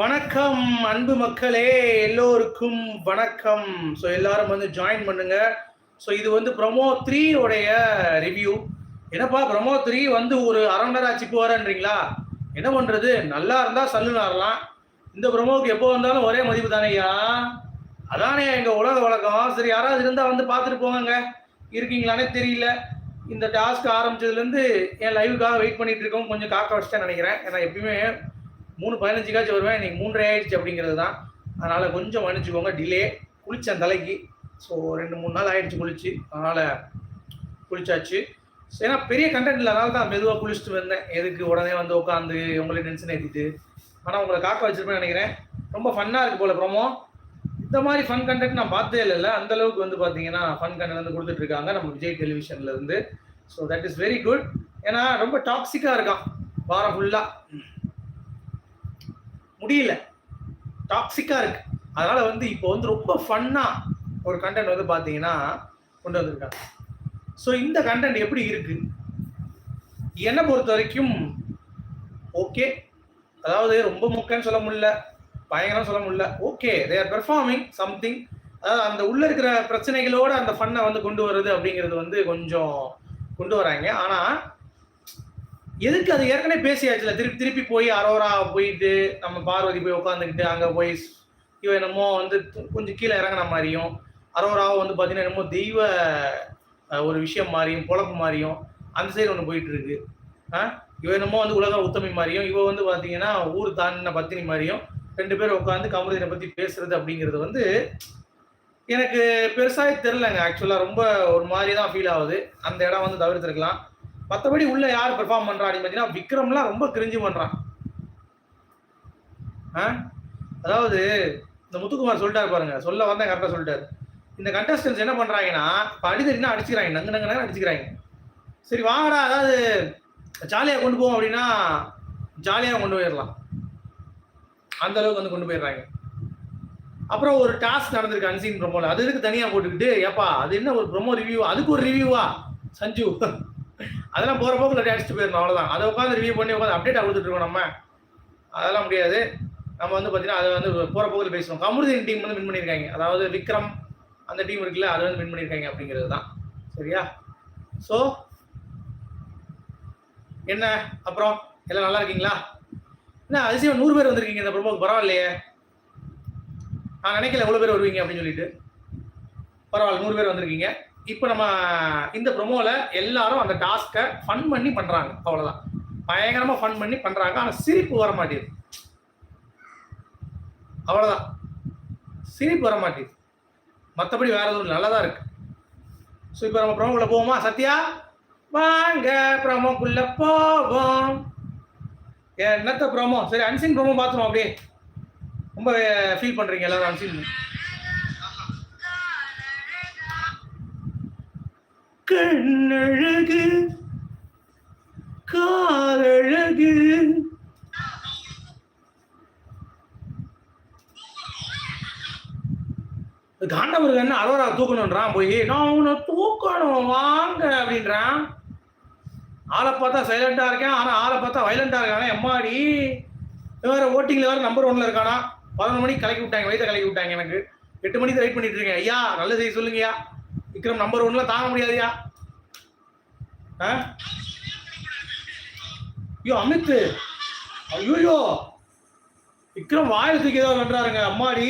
வணக்கம் அன்பு மக்களே. எல்லோருக்கும் வணக்கம். ஸோ எல்லாரும் வந்து ஜாயின் பண்ணுங்க. ஸோ இது வந்து ப்ரமோ த்ரீ உடைய ரிவ்யூ என்னப்பா ப்ரமோ த்ரீ வந்து ஒரு அரை மணி நேரம் ஆச்சு போறேன்றீங்களா என்ன பண்றது? நல்லா இருந்தா சல்லுனாரலாம் இந்த ப்ரமோவுக்கு எப்போ வந்தாலும் ஒரே மதிப்பு தானேயா அதானே எங்க உலக வழக்கம். சரி யாராவது இருந்தா வந்து பார்த்துட்டு போங்க இருக்கீங்களானே தெரியல. இந்த டாஸ்க் ஆரம்பிச்சதுலேருந்து என் லைவுக்காக வெயிட் பண்ணிட்டு இருக்கோம் கொஞ்சம் காக்க வச்சுட்டேன் நினைக்கிறேன். ஏன்னா எப்பயுமே மூணு பதினஞ்சுக்காச்சும் வருவேன் இன்னைக்கு மூன்றரை ஆயிடுச்சு அப்படிங்கிறது தான் அதனால் கொஞ்சம் மன்னிச்சுக்கோங்க டிலே குளித்தேன் தலைக்கு. ஸோ ரெண்டு மூணு நாள் ஆயிடுச்சு குளிச்சு. அதனால் குளிச்சாச்சு. ஏன்னா பெரிய கண்டென்ட் இல்லாதனால தான் மெதுவாக குளிச்சுட்டு வந்தேன். எதுக்கு உடனே வந்து உட்காந்து உங்களை டென்ஷன் ஏற்றிட்டு ஆனால் உங்களை காக்க வச்சிருப்பேன்னு நினைக்கிறேன். ரொம்ப ஃபன்னாக இருக்குது போல ப்ரோமோ இந்த மாதிரி ஃபன் கண்டென்ட் நான் பார்த்தே இல்லைல்ல அந்த அளவுக்கு வந்து பார்த்தீங்கன்னா ஃபன் கண்டென்ட் வந்து கொடுத்துட்ருக்காங்க நம்ம Vijay டெலிவிஷன்லேருந்து so that is very good ஏன்னா ரொம்ப டாக்ஸிக்காக இருக்கான். வாரம் ஃபுல்லாக முடியல. டாக்ஸிக்காக இருக்கு. அதனால வந்து இப்போ வந்து ரொம்ப ஃபன்னாக ஒரு கண்டென்ட் வந்து பார்த்தீங்கன்னா கொண்டு வந்திருக்காங்க. ஸோ இந்த கண்டென்ட் எப்படி இருக்கு? என்னை பொறுத்த வரைக்கும் ஓகே அதாவது ரொம்ப முக்கன்னு சொல்ல முடியல பயங்கரம் சொல்ல முடியல. Okay they are performing something அதாவது அந்த உள்ள இருக்கிற பிரச்சனைகளோட அந்த ஃபன்னை வந்து கொண்டு வருது அப்படிங்கிறது வந்து கொஞ்சம் கொண்டு வராங்க. ஆனால் எதுக்கு அது ஏற்கனவே பேசியாச்சுல? திருப்பி திருப்பி போய் அரோரா போயிட்டு நம்ம பார்வதி போய் உட்காந்துக்கிட்டு அங்க போய் இவ என்னமோ வந்து கொஞ்சம் கீழே இறங்கின மாதிரியும் அரோராவும் வந்து பார்த்தீங்கன்னா என்னமோ தெய்வ ஒரு விஷயம் மாதிரியும் பொழப்பு மாதிரியும் அந்த சைடு ஒன்று போயிட்டு இருக்கு ஆ? இவ என்னமோ வந்து உலக உத்தமி மாதிரியும் இவ வந்து பார்த்தீங்கன்னா ஊர் தாண்டின பத்தினி மாதிரியும் ரெண்டு பேரும் உட்காந்து கமருதீனை பத்தி பேசுறது அப்படிங்கிறது வந்து எனக்கு பெருசாக தெரிலங்க ஆக்சுவலாக ரொம்ப ஒரு மாதிரி தான் ஃபீல் ஆகுது. அந்த இடம் வந்து தவிர்த்துருக்கலாம். மற்றபடி உள்ள யார் பெர்ஃபார்ம் பண்றா அப்படின்னு பார்த்தீங்கன்னா விக்ரம்லாம் ரொம்ப கிரிஞ்சு பண்றான். ஆ? அதாவது இந்த முத்துக்குமார் சொல்லிட்டாரு பாருங்க. சொல்ல வந்தேன் கரெக்டாக சொல்லிட்டாரு. இந்த கண்டஸ்டன்ஸ் என்ன பண்றாங்கன்னா இப்போ அடிச்சுக்கிறாங்க. நங்கு நங்கு நங்கு அடிச்சுக்கிறாங்க. சரி வாங்கடா அதாவது ஜாலியாக கொண்டு போவோம் அப்படின்னா ஜாலியாக கொண்டு போயிடலாம். அந்த அளவுக்கு வந்து கொண்டு போயிடுறாங்க. அப்புறம் ஒரு டாஸ்க் நடந்திருக்கு அன்சீன் ப்ரோமோல அது இதுக்கு தனியாக போட்டுக்கிட்டு ஏப்பா அது என்ன ஒரு ப்ரொமோ ரிவ்யூவா அதுக்கு ஒரு ரிவ்யூவா சஞ்சு. அதெல்லாம் போகிற போக்கில் அடிச்சுட்டு போயிடணும் அவ்வளோதான் அதை உட்காந்து ரிவ்யூ பண்ணி உட்காந்து அப்டேட் கொடுத்துட்டு இருக்கோம் நம்ம. அதெல்லாம் முடியாது. நம்ம வந்து பார்த்தீங்கன்னா அதை வந்து போகிற போக்கில் பேசுவோம். கமருதீன் டீம் வந்து வின் பண்ணியிருக்காங்க. அதாவது விக்ரம் அந்த டீம் இருக்குல்ல அதை வந்து வின் பண்ணியிருக்காங்க அப்படிங்கிறது தான். சரியா? ஸோ என்ன? அப்புறம் எல்லாம் நல்லா இருக்கீங்களா? என்ன அதிசயம் நூறு பேர் வந்திருக்கீங்க இந்த ப்ரோமோக்கு பரவாயில்லையே. நான் நினைக்கல எவ்வளோ பேர் வருவீங்க அப்படின்னு சொல்லிட்டு. பரவாயில்ல நூறு பேர் வந்திருக்கீங்க. இப்போ நம்ம இந்த ப்ரோமோவில் எல்லாரும் அந்த டாஸ்க்கை ஃபன் பண்ணி பண்ணுறாங்க அவ்வளோதான் பயங்கரமாக ஃபன் பண்ணி பண்ணுறாங்க ஆனால் சிரிப்பு வர மாட்டேங்குது. அவ்வளோதான் சிரிப்பு வர மாட்டேது மற்றபடி வேற எதுவும் நல்லதாக இருக்கு. ஸோ இப்போ நம்ம ப்ரோமோக்குள்ள போவோமா? சத்யா? வாங்க ப்ரோமோக்குள்ள போவோம். என்னத்த ப்ரோமோ சரி அன்சின் ப்ரோமோ பார்த்துருவோம் அப்படியே. ரொம்ப ஃபீல் பண்றீங்க எல்லாரும் அன்சின் கண்ணழகு காலழகு. காண்டவர் என்ன அரோரா தூக்கணுன்றான் போய் நான் உன்னை தூக்கணும் வாங்க அப்படின்றான். ஆளை பார்த்தா சைலண்டா இருக்கேன் ஆனா ஆளை பார்த்தா வைலண்டா இருக்கானே எம்மாடி? வேற ஓட்டிங்ல வேற நம்பர் ஒன்ல இருக்கானா? பதினொன்று மணிக்கு கலக்கி விட்டாங்க வயிற்ற கலக்கி விட்டாங்க எனக்கு. எட்டு மணிக்கு வெயிட் பண்ணிட்டு இருக்கேன். ஐயா நல்ல செய்தி சொல்லுங்கய்யா. விக்ரம் நம்பர் ஒன்ல தாங்க முடியாதுயா? ஆ? ஐயோ அமித் ஐயோ விக்ரம் வாயில் தூக்கி ஏதோ பண்றாருங்க அம்மாடி.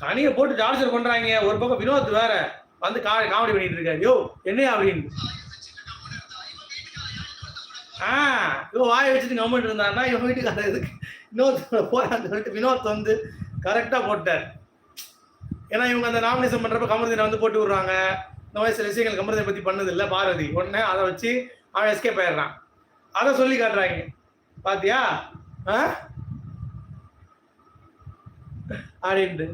கனியை போட்டு டார்ச்சர் பண்றாங்க. ஒரு பக்கம் வினோத் வேற. வந்து கா காமெடி பண்ணிட்டு இருக்காரு. யோ என்ன அப்படின்னு. ஆ இவன் வாயை வச்சுட்டு கமெண்ட் இருந்தாருன்னா இவன் வீட்டுக்காரர் இதுக்கு இன்னொருத்தர் போறான்னு சொல்லிட்டு வினோத் வந்து கரெக்டா போட்டார். ஏன்னா இவங்க அந்த நாமினேஷன் பண்றப்ப கமருதீனை வந்து போட்டு விடுறாங்க. இந்த மாதிரி சில விஷயங்கள் கமருதீனை பத்தி பண்ணது இல்லை பாரதி உடனே அதை வச்சு அவன் எஸ்கேப் ஆயிடுறான். அதை சொல்லி காட்டுறாங்க. பாத்தியா? ஆ? அப்படின்ட்டு.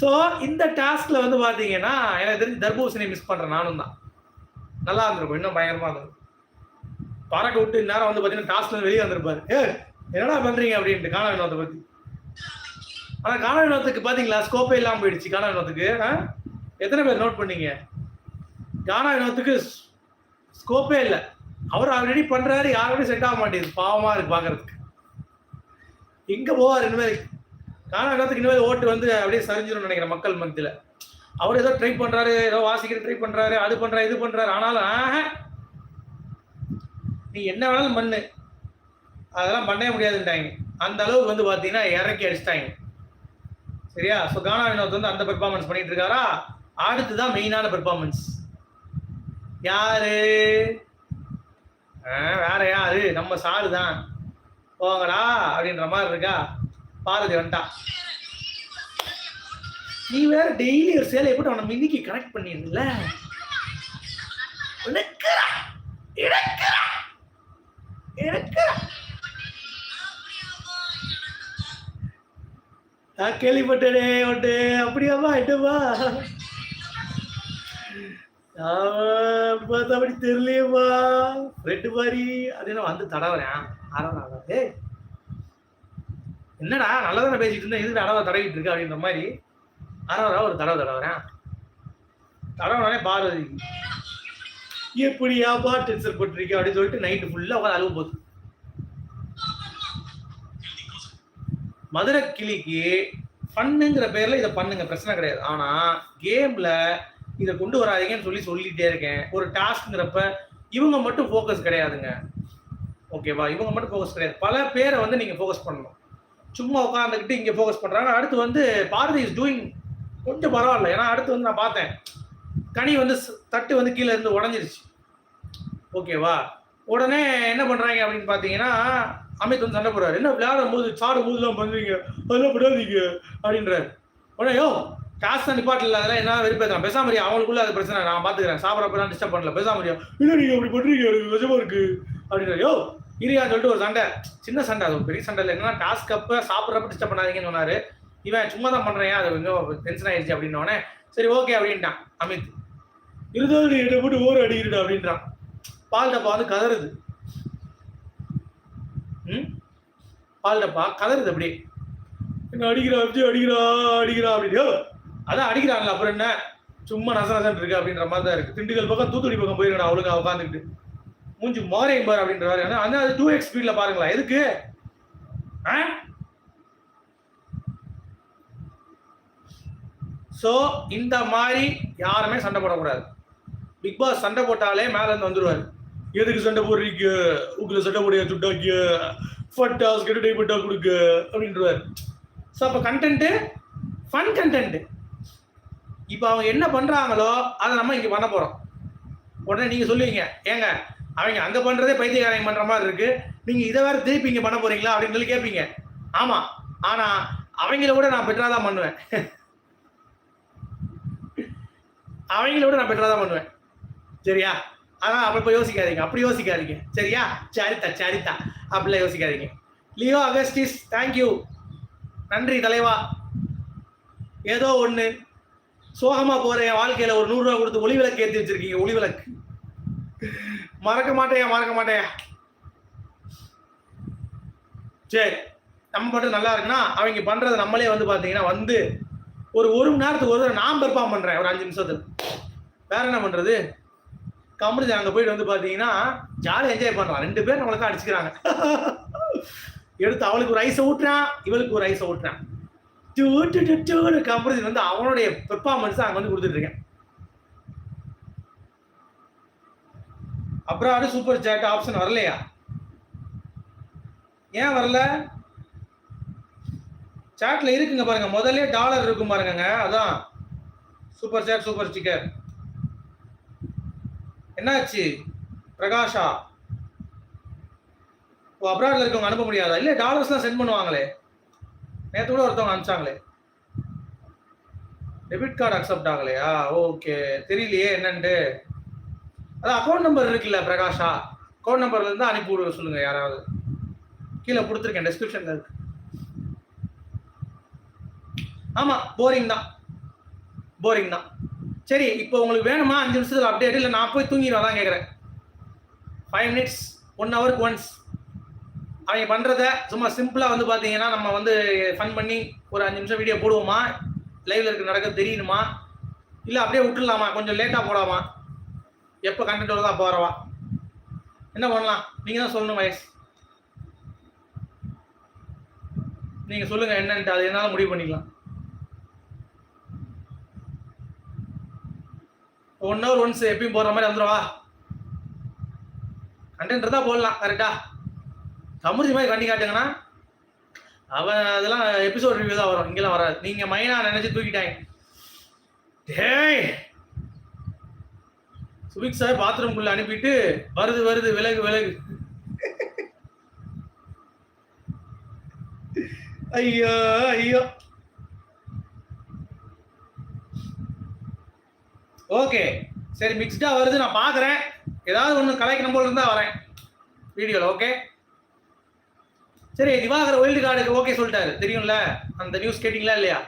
ஸோ இந்த டாஸ்க்ல வந்து பாத்தீங்கன்னா எனக்கு தெரிஞ்சு தர்பூசணி மிஸ் பண்றேன். நானும் தான். நல்லா இருந்திருக்கும். இன்னும் பயங்கரமா இருந்திருக்கும். பறக்க விட்டு நேரம் வந்து பார்த்தீங்கன்னா டாஸ்க்ல வெளியே வந்திருப்பாரு. ஏ என்னடா பண்றீங்க அப்படின்ட்டு காண வினோத்தை பத்தி. ஆனா காண வினோத்துக்கு பாத்தீங்களா? ஸ்கோப்பே இல்லாம போயிடுச்சு காண வினோத்துக்கு. ஆ? எத்தனை பேர் நோட் பண்ணீங்க? காண வினோத்துக்கு ஸ்கோப்பே இல்லை. அவர் ஆல்ரெடி பண்றாரு யாரோடய செட் ஆக மாட்டேங்குது. பாவமா இருக்கு பாக்குறதுக்கு. எங்க போவார் இனிமேல் காணாடத்துக்கு இனிமேல் ஓட்டு வந்து அப்படியே சரிஞ்சிடும் நினைக்கிறேன் மக்கள் மத்தியில. அவர் ஏதோ ட்ரை பண்றாரு ஏதோ வாசிக்கிற ட்ரை பண்றாரு அது பண்றாரு இது பண்றாரு. ஆனாலும் ஆஹ! நீ என்ன வேணாலும் பண்ணு. அதெல்லாம் பண்ணவே முடியாதுன்ட்டாங்க. அந்த அளவுக்கு வந்து பாத்தீங்கன்னா இறக்கி அடிச்சிட்டாங்க. சரியா? ஸோ கானா வினோத் வந்து அந்த பெர்ஃபார்மன்ஸ் பண்ணிட்டு இருக்காரா? அடுத்துதான் மெயினான பெர்ஃபார்மன்ஸ் யாரு? ஆ, வேற யாரு? நம்ம சாரு தான் போங்கடா அப்படின்ற மாதிரி இருக்கா? பாரதி வந்துட்டா. நீ வேற டெய்லி ஒரு சேலை எப்படி அவனை மின்னிக்கு கனெக்ட் பண்ணிருந்தல. இழக்கிறா. இழக்கிறா. இழக்கிறா. நான் கேள்விப்பட்டேனே ஒன்று அப்படியாமா என்னம்மா அப்படி தெரியலையம்மா. ரெண்டு மாதிரி அது என்ன வந்து தடவுறேன். ஆறாவது ஏய் என்னடா நல்லா தானே பேசிட்டு இருந்தேன். எதுக்கு அடவை தடவிட்டு இருக்கு அப்படின்ற மாதிரி. அறவரா ஒரு தடவை தடவுறேன். தடவுனாலே பார்வதி எப்படியாப்பா டென்ஷன் போட்டிருக்கேன் அப்படின்னு சொல்லிட்டு நைட்டு ஃபுல்லாக உட்காந்து அழுவு போகுது. மதுரை கிளிக்கு ஃபன்னுங்கிற பேர்ல இதை பண்ணுங்க பிரச்சனை கிடையாது. ஆனா கேம்ல இதை கொண்டு வராதீங்கன்னு சொல்லி சொல்லிட்டே இருக்கேன். ஒரு டாஸ்க்ங்கிறப்ப இவங்க மட்டும் ஃபோக்கஸ் கிடையாதுங்க. ஓகேவா இவங்க மட்டும் ஃபோக்கஸ் கிடையாது. பல பேரை வந்து நீங்க ஃபோக்கஸ் பண்ணணும். சும்மா உட்காந்துக்கிட்டு இங்க ஃபோக்கஸ் பண்றாங்க. அடுத்து வந்து பாரதி இஸ் டூயிங் கொஞ்சம் பரவாயில்ல. ஏன்னா அடுத்து வந்து நான் பார்த்தேன். கனி வந்து தட்டு வந்து கீழே இருந்து உடஞ்சிருச்சு. ஓகேவா உடனே என்ன பண்றாங்க அப்படின்னு பாத்தீங்கன்னா அமித் வந்து சண்டை போடுறாரு. என்ன விளையாடும் போது சாடும் போதுலாம் பண்ணுறீங்க அதெல்லாம் விடாதீங்க அப்படின்றாரு. உடனே யோ காசு நிப்பாட்டில் அதெல்லாம் என்ன வெறுப்பேற்றான் பேச முடியும் அவங்களுக்குள்ள அது பிரச்சனை நான் பாத்துக்கிறேன். சாப்பிட்றப்ப டிஸ்டர்ப் பண்ணல பேச முடியும் இல்லை நீங்க அப்படி பண்றீங்க? எனக்கு விஷமா இருக்கு. அப்படின்றாரு. யோ இரியான்னு சொல்லிட்டு ஒரு சண்டை. சின்ன சண்டை அது பெரிய சண்டை இல்லை. என்னன்னா டாஸ்க் அப்ப சாப்பிட்றப்ப டிஸ்டர்ப் பண்ணாதீங்கன்னு சொன்னாரு. இவன் சும்மா தான் பண்றேன் அது கொஞ்சம் டென்ஷன் ஆயிடுச்சு அப்படின்னு சரி ஓகே அப்படின்ட்டான் அமித். இருந்தாலும் நீ என்னை போட்டு ஓர அடிக்கிறா அப்படின்றான். பால் டப்பா வந்து கதறுது. ம்? பால் டப்பா கதறுது அப்படியே. என்ன அடிக்கிறா எப்படி அடிக்கிறா அடிக்கிறா அப்படின்னு. அதான் அடிக்கிறாங்களா அப்புறம் என்ன? சும்மா நச நசன் இருக்கு அப்படின்ற மாதிரி தான் இருக்கு. திண்டுக்கல் பக்கம் தூத்துக்குடி பக்கம் போயிருக்கா அவளுக்கு உட்காந்துக்கிட்டு மூஞ்சி மோரையும் பாரு அப்படின்ற மாதிரி. ஆனால் அது டூ எக்ஸ் ஸ்பீட்ல பாருங்களா எதுக்கு? ஆ? ஸோ இந்த மாதிரி யாருமே சண்டை போடக்கூடாது. பிக் பாஸ் சண்டை போட்டாலே மேலே இருந்து வந்துடுவார் எதுக்கு சண்டை போடுறீங்க? உங்களை சண்டை போடைய சுட்டாக்கிய ஃபட்டாஸ் கெட்டு பட்டா கொடுக்க? அப்படின்றவாரு ஸோ அப்போ கண்டென்ட்டு ஃபன் கண்டென்ட் இப்போ அவங்க என்ன பண்ணுறாங்களோ அதை நம்ம இங்கே பண்ண போகிறோம் உடனே நீங்கள் சொல்லுவீங்க ஏங்க அவங்க அங்கே பண்ணுறதே பைத்தியக்காரங்க பண்ணுற மாதிரி இருக்குது நீங்கள் இதை வேறு திருப்பி இங்கே பண்ண போகிறீங்களா அப்படின்னு சொல்லி கேட்பீங்க ஆமாம் ஆனால் அவங்கள விட நான் பெட்டராக தான் பண்ணுவேன். அவங்கள விட நான் பெட்டராக தான் பண்ணுவேன். சரியா? அதான் அப்ப போய் யோசிக்காதீங்க. அப்படி யோசிக்காதீங்க. சரியா? சரித்தா சரித்தா அப்படிலாம் யோசிக்காதீங்க. லியோ அகஸ்டிஸ் தேங்க்யூ நன்றி தலைவா. ஏதோ ஒண்ணு. சோகமா போற என் வாழ்க்கையில ஒரு நூறு கொடுத்து ஒளி விளக்கு ஏற்றி வச்சிருக்கீங்க ஒளி விளக்கு மறக்க மாட்டேயா மறக்க மாட்டேயா சரி நம்ம மட்டும் நல்லா இருக்குன்னா அவங்க பண்றது நம்மளே வந்து பாத்தீங்கன்னா வந்து ஒரு ஒரு மணி நேரத்துக்கு ஒரு நான் பெர்ஃபார்ம் பண்றேன் ஒரு அஞ்சு நிமிஷத்துக்கு வேற என்ன பண்றது? கம்பெனி அங்கே போயிட்டு வந்து பார்த்தீங்கன்னா ஜாலியாக என்ஜாய் பண்றான். ரெண்டு பேரும் நம்மளை தான் அடிச்சுக்கிறாங்க. எடுத்து அவளுக்கு ஒரு ஐஸை ஊட்டுறான் இவளுக்கு ஒரு ஐஸை ஊட்டுறான். கம்பெனி வந்து அவனுடைய பெர்ஃபார்மன்ஸ் அங்கே வந்து கொடுத்துட்டு இருக்கேன். அப்புறம் அது சூப்பர் சேட் ஆப்ஷன் வரலையா? ஏன் வரல? சாட்ல இருக்குங்க பாருங்க. முதல்ல டாலர் இருக்கும் பாருங்க அதான். சூப்பர் சேட் சூப்பர் ஸ்டிக்கர் என்னாச்சு? பிரகாஷா? ஓ அப்ராட்ல இருக்கவங்க அனுப்ப முடியாதா? இல்லை டாலர்ஸ்லாம் சென்ட் பண்ணுவாங்களே. நேற்று கூட ஒருத்தவங்க அனுப்பிச்சாங்களே. டெபிட் கார்டு அக்செப்ட் ஆகலையா? ஓகே தெரியலையே என்னன்ட்டு. அதான் அக்கௌண்ட் நம்பர் இருக்குல்ல பிரகாஷா. அக்கௌண்ட் நம்பர்ல இருந்து அனுப்பி விட சொல்லுங்க யாராவது. கீழே கொடுத்துருக்கேன் டெஸ்கிரிப்ஷன்ல இருக்கு. ஆமா போரிங் தான். போரிங் தான். சரி இப்போ உங்களுக்கு வேணுமா? அஞ்சு நிமிஷத்துல அப்டேட் இல்லை நான் போய் தூங்கிடுவேன் தான் கேட்குறேன் ஃபைவ் மினிட்ஸ் ஒன் ஹவருக்கு ஒன்ஸ் அவங்க பண்ணுறத சும்மா சிம்பிளாக வந்து பார்த்தீங்கன்னா நம்ம வந்து ஃபன் பண்ணி ஒரு அஞ்சு நிமிஷம் வீடியோ போடுவோமா? லைவ்ல இருக்க நடக்க தெரியணுமா? இல்லை அப்படியே விட்டுடலாமா கொஞ்சம் லேட்டாக போடாமா? எப்போ கண்டென்ட் வருதோ அப்போ வரவா? என்ன பண்ணலாம்? நீங்கள் தான் சொல்லணும் வயசு நீங்கள் சொல்லுங்கள் என்னன்ட்டு. அது என்னால முடிவு பண்ணிக்கலாம். ஒன் ஹவர் ஒன்ஸ் எப்பயும் போடுற மாதிரி வந்துடுவா கண்டென்ட் தான் போடலாம் கரெக்டா தமிழ் மாதிரி கண்டி காட்டுங்கன்னா அவன் அதெல்லாம் எபிசோட் ரிவ்யூ தான் வரும் இங்கெல்லாம் வராது. நீங்க மைனா நினைச்சு தூக்கிட்டாங்க டேய்! சுபிக் சார் பாத்ரூம்குள்ள அனுப்பிட்டு வருது வருது விலகு விலகு. ஐயோ ஐயோ. ஓகே சரி மிக்ஸ்டா வருது. நான் பாக்குறேன். ஏதாவது ஒன்று கலைக்கணும் போல இருந்தா வரேன். வீடியோவில் ஓகே சரி திவாகர் ஒயில்டு கார்டுக்கு ஓகே சொல்லிட்டாரு. தெரியும்ல? அந்த நியூஸ் கேட்டிங்களா இல்லையா?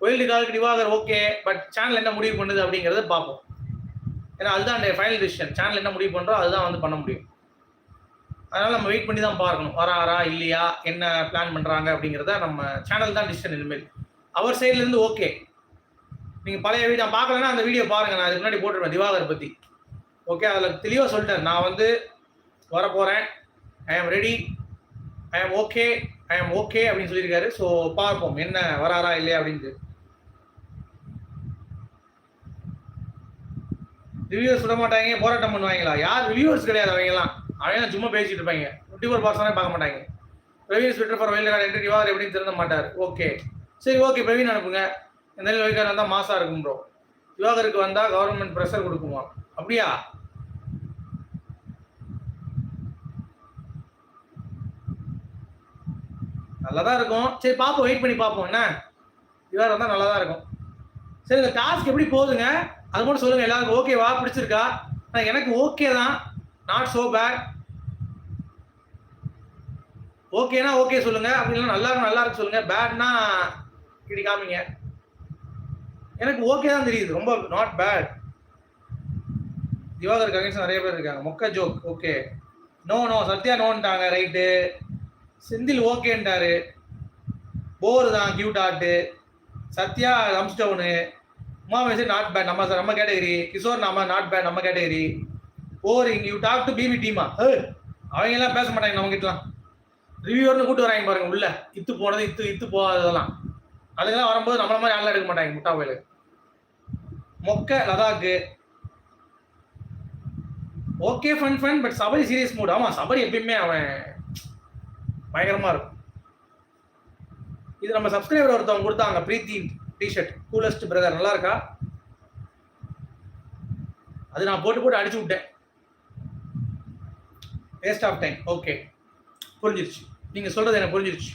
ஒயில்டு கார்டுக்கு திவாகர் ஓகே பட் சேனல் என்ன முடிவு பண்ணுது அப்படிங்கிறத பார்ப்போம். ஏன்னா அதுதான் ஃபைனல் டிசிஷன் சேனல் என்ன முடிவு பண்ணுறோம் அதுதான் வந்து பண்ண முடியும். அதனால் நம்ம வெயிட் பண்ணி தான் பார்க்கணும். வராரா இல்லையா? என்ன பிளான் பண்ணுறாங்க அப்படிங்கிறத நம்ம சேனல் தான் டிசிஷன் இனிமேல். அவர் சைட்லேருந்து ஓகே நீங்க பழைய வீடியோ பார்க்கலன்னா அந்த வீடியோ பாருங்க. நான் அதுக்கு முன்னாடி போட்டிருப்பேன் திவாகர் பத்தி. ஓகே அதில் தெளிவாக சொல்லிட்டேன். நான் வந்து வரப்போகிறேன் ஐ ஆம் ரெடி ஐ ஆம் ஓகே ஐ ஆம் ஓகே அப்படின்னு சொல்லியிருக்காரு. ஸோ பார்ப்போம். என்ன வராரா இல்லையா அப்படின்ட்டு. ரிவ்யூஸ் விட மாட்டாங்க. போராட்டம் பண்ணுவாங்களா? யார் ரிவ்யூவர்ஸ் கிடையாது அவங்கலாம் அவங்க சும்மா பேசிட்டு இருப்பாங்க. டுவெண்ட்டி ஃபோர் பர்சனே பார்க்க மாட்டாங்க. பிரவீன் ஸ்விட்டர் ஃபார் வெயில் கார்டு என்று திவாகர் எப்படின்னு திறந்த மாட்டார். ஓகே சரி ஓகே பிரவீன் அனுப்புங்க. நெல் வைக்கார் வந்தால் மாசாக இருக்கும் ப்ரோ யோகருக்கு வந்தால் கவர்மெண்ட் ப்ரெஷர் கொடுக்குமா? அப்படியா? நல்லா தான் இருக்கும். சரி பார்ப்போம் வெயிட் பண்ணி பார்ப்போம். என்ன? திவாகர் வந்தால் நல்லா தான் இருக்கும். சரி இந்த டாஸ்க் எப்படி போகுதுங்க? அது மட்டும் சொல்லுங்க எல்லாருக்கும். ஓகேவா பிடிச்சிருக்கா? எனக்கு ஓகே தான். நாட் சோ பேட் ஓகேனா ஓகே சொல்லுங்க. அப்படின்னா நல்லா இருக்கும் நல்லா இருக்கு சொல்லுங்க. பேட்னா இப்படி காமிங்க. எனக்கு ஓகே தான் தெரியுது. ரொம்ப நாட் பேட் திவாகர் கணேசன் நிறைய பேர் இருக்காங்க. மொக்க joke okay no no Sathya நோன்ட்டாங்க right Senthil ஓகேன்ட்டாரு போர் தான். கியூட் ஆர்ட்டு சத்யா ரம்ஸ்டவுனு உமா மெசேஜ் நாட் பேட் நம்ம நம்ம கேட்டகரி கிஷோர் நாம நாட் பேட் நம்ம category boring you talk to BB டீமா அவங்க எல்லாம் பேச மாட்டாங்க நம்ம கிட்டலாம். ரிவ்யூவர்னு கூட்டு வராங்க பாருங்க உள்ள. இத்து போனது இத்து இத்து போகாததெல்லாம். அதுக்கெல்லாம் வரும்போது நம்மள மாதிரி ஆள்லாம் எடுக்க மாட்டாங்க முட்டா கோயில் மொக்க லதாக்கு. Okay fun fun but Sabari serious mood ஆமா சபரி எப்பயுமே அவன் பயங்கரமா இருக்கும். இது நம்ம சப்ஸ்கிரைபர் ஒருத்தவங்க கொடுத்தாங்க பிரீத்தி டிஷர்ட் கூலஸ்ட் பிரதர் நல்லா இருக்கா? அது நான் போட்டு போட்டு அடிச்சு விட்டேன். வேஸ்ட் ஆஃப் டைம் ஓகே புரிஞ்சிருச்சு. நீங்க சொல்றது எனக்கு புரிஞ்சிருச்சு.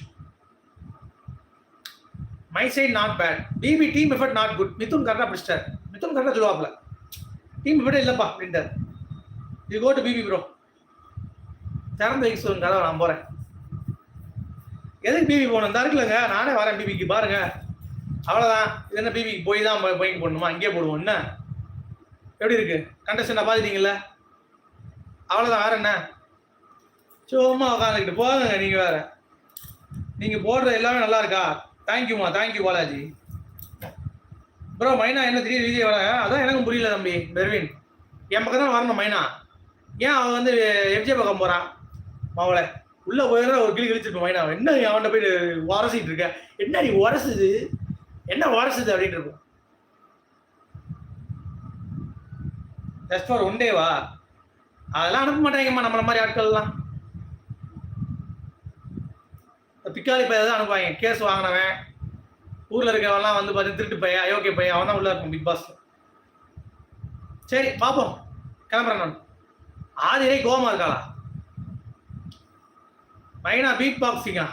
My side not bad BB team effort not good Mithun கரெக்டாக பிடிச்சிட்டார் மிதுன் கரெக்டாக சொல்லுவாப்ல டீம் எஃபர்ட் இல்லைப்பா அப்படின்ட்டார். You go to BB bro திறந்து வைக்க சொல்லுங்க கதை நான் போகிறேன் எதுக்கு பிபி போகணும்? இந்த இருக்குல்லங்க நானே வரேன் பிபிக்கு பாருங்க. அவ்வளோதான் இது என்ன பிபிக்கு போய் தான் பைக் போடணுமா? அங்கேயே போடுவோம். என்ன? எப்படி இருக்கு? கண்டஸ்டண்டா பார்த்துட்டீங்கல்ல அவ்வளோதான் வேற என்ன? சும்மா உட்காந்துக்கிட்டு போதுங்க நீங்கள் வேற. நீங்கள் போடுறது எல்லாமே நல்லா இருக்கா? தேங்க்யூமா தேங்க்யூ பாலாஜி ப்ரோ மைனா என்ன திடீர் விஜய் வர? அதான் எனக்கும் புரியல தம்பி. பெர்வின். என் பக்கம் தான் வரணும் மைனா ஏன் அவன் வந்து எஃப்ஜே பக்கம் போகிறான் மாவளை உள்ளே போயிடுற ஒரு கிளி கிழிச்சிருப்பான் மைனா என்ன நீ அவன்கிட்ட போய் உரசிட்டு இருக்க? என்ன நீ உரசுது? என்ன உரசுது அப்படின்ட்டு இருக்கும். ஜஸ்ட் ஃபார் ஒன் டேவா அதெல்லாம் அனுப்ப மாட்டாங்கம்மா நம்மள மாதிரி ஆட்கள்லாம். பிக்காளி பையன் தான் அனுப்புவாங்க. கேஸ் வாங்கினவன் ஊரில் இருக்கவன்லாம் வந்து பார்த்து திருட்டு பையன் அயோக்கிய பையன் அவன் தான் உள்ளே இருக்கும் பிக் பாஸ் சரி பார்ப்போம் கிளம்புறேன் நான். ஆதிரே கோமா இருக்காளா? மைனா பீட் பாக்ஸிங்கா